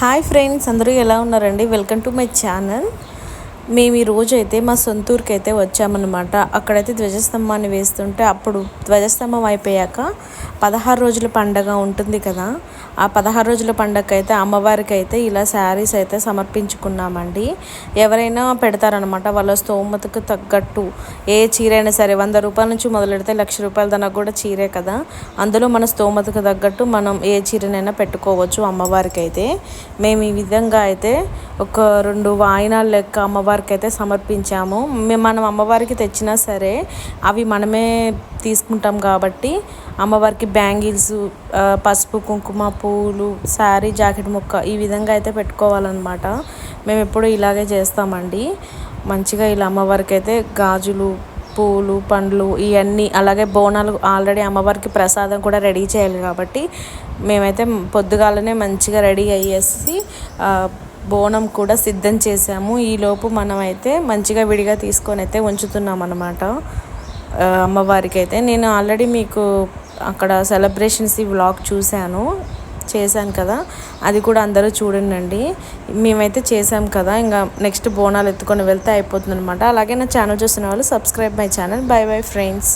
Hi friends అందరూ ఎలా ఉన్నారండి? Welcome to my channel. మేము ఈ అయితే మా సొంత ఊరికి అయితే వచ్చామన్నమాట. అక్కడైతే ధ్వజస్తంభాన్ని వేస్తుంటే అప్పుడు ధ్వజస్తంభం అయిపోయాక పదహారు రోజుల పండగ ఉంటుంది కదా. ఆ పదహారు రోజుల పండగకి అయితే అమ్మవారికి అయితే ఇలా శారీస్ అయితే సమర్పించుకున్నామండి. ఎవరైనా పెడతారనమాట వాళ్ళ స్తోమతకు తగ్గట్టు. ఏ చీర అయినా సరే వంద రూపాయల నుంచి మొదలెడితే లక్ష రూపాయల దాకా కూడా చీరే కదా. అందులో మన స్తోమతకు తగ్గట్టు మనం ఏ చీరనైనా పెట్టుకోవచ్చు అమ్మవారికి అయితే మేము ఈ విధంగా అయితే ఒక రెండు వాయినాలు లెక్క అమ్మవారికి అయితే సమర్పించాము. మేము మనం అమ్మవారికి తెచ్చినా సరే అవి మనమే తీసుకుంటాం కాబట్టి అమ్మవారికి బ్యాంగిల్స్ పసుపు కుంకుమ పూలు శారీ జాకెట్ ముక్క ఈ విధంగా అయితే పెట్టుకోవాలన్నమాట. మేము ఎప్పుడు ఇలాగే చేస్తామండి. మంచిగా ఇలా అమ్మవారికి అయితే గాజులు పూలు పండ్లు ఇవన్నీ అలాగే బోనాలు ఆల్రెడీ అమ్మవారికి ప్రసాదం కూడా రెడీ చేయాలి కాబట్టి మేమైతే పొద్దుగాలనే మంచిగా రెడీ అయ్యేసి బోనం కూడా సిద్ధం చేసాము. ఈలోపు మనమైతే మంచిగా విడిగా తీసుకొని అయితే ఉంచుతున్నాం అన్నమాట అమ్మవారికి అయితే నేను ఆల్రెడీ మీకు అక్కడ సెలబ్రేషన్స్ ఈ వ్లాగ్ చూశాను చేశాను కదా. అది కూడా అందరూ చూడండి మేమైతే చేసాం కదా. ఇంకా నెక్స్ట్ బోనాలు ఎత్తుకొని వెళ్తే అయిపోతుంది అనమాట అలాగే నా ఛానల్ చూస్తున్న వాళ్ళు subscribe my channel bye bye friends